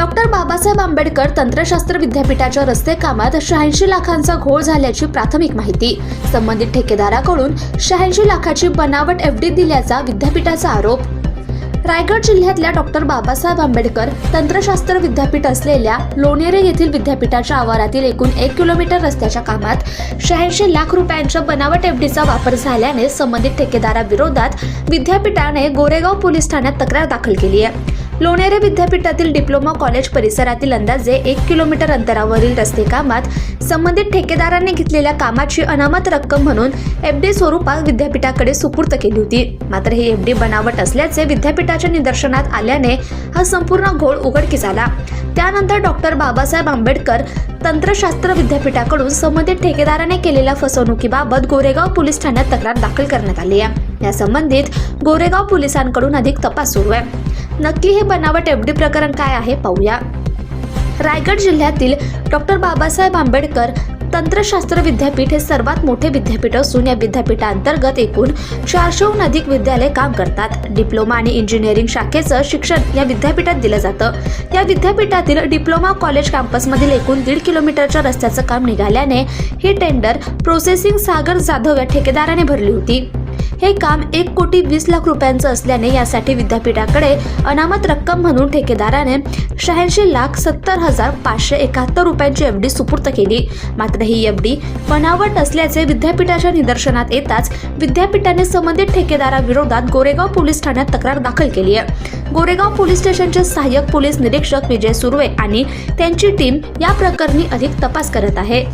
Doctor Babasaheb Ambedkar तंत्रशास्त्र विद्यापीठाच्या रस्ते कामात शहाऐंशी लाखांचा घोळ झाल्याची प्राथमिक माहिती. संबंधित ठेकेदाराकडून शहाऐंशी लाखाची बनावट एफडी दिल्याचा विद्यापीठाचा आरोप. रायगड जिल्ह्यातल्या डॉक्टर बाबासाहेब आंबेडकर तंत्रशास्त्र विद्यापीठ असलेल्या लोणेरे येथील विद्यापीठाच्या आवारातील एकूण एक किलोमीटर रस्त्याच्या कामात शहाऐंशी लाख रुपयांच्या बनावट एफडीचा वापर झाल्याने संबंधित ठेकेदाराविरोधात विद्यापीठाने गोरेगाव पोलीस ठाण्यात तक्रार दाखल केली आहे. लोणेरे विद्यापीठातील डिप्लोमा कॉलेज परिसरातील अंदाजे एक किलोमीटर अंतरावरील रस्ते कामात संबंधित ठेकेदारांनी घेतलेल्या कामाची अनामत रक्कम म्हणून एफडी स्वरूपात विद्यापीठाकडे सुपूर्द केली होती. मात्र ही एफडी बनावट असल्याचे विद्यापीठाच्या निदर्शनात आल्याने हा संपूर्ण घोळ उघडकीस आला. त्यानंतर डॉक्टर बाबासाहेब आंबेडकर तंत्रशास्त्र विद्यापीठाकडून संबंधित ठेकेदाराने केलेल्या फसवणुकीबाबत गोरेगाव पोलीस ठाण्यात तक्रार दाखल करण्यात आली आहे. या संबंधित गोरेगाव पोलिसांकडून अधिक तपास सुरू आहे. नक्की हे बनावट एफडी प्रकरण काय आहे पाहूया. रायगड जिल्ह्यातील डॉक्टर बाबासाहेब आंबेडकर तंत्रशास्त्र विद्यापीठ हे सर्वात मोठे विद्यापीठ असून या विद्यापीठांतर्गत एकूण चारशेहून अधिक विद्यालय काम करतात. डिप्लोमा आणि इंजिनिअरिंग शाखेचं शिक्षण या विद्यापीठात दिलं जातं. या विद्यापीठातील डिप्लोमा कॉलेज कॅम्पसमधील एकूण दीड किलोमीटरच्या रस्त्याचं काम निघाल्याने ही टेंडर प्रोसेसिंग सागर जाधव या ठेकेदाराने भरली होती. हे काम एक कोटी वीस लाख रुपयांचं असल्याने यासाठी विद्यापीठाकडे अनामत रक्कम म्हणून ठेकेदाराने शहाऐंशी लाख सत्तर हजार पाचशे एकाहत्तर रुपयांची एफ डी सुपूर्त केली. मात्र ही एफ डी बनावट असल्याचे विद्यापीठाच्या निदर्शनात येताच विद्यापीठाने संबंधित ठेकेदाराविरोधात गोरेगाव पोलीस ठाण्यात तक्रार दाखल केली आहे. गोरेगाव पोलीस स्टेशनचे सहाय्यक पोलीस निरीक्षक विजय सुर्वे आणि त्यांची टीम या प्रकरणी अधिक तपास करत आहे.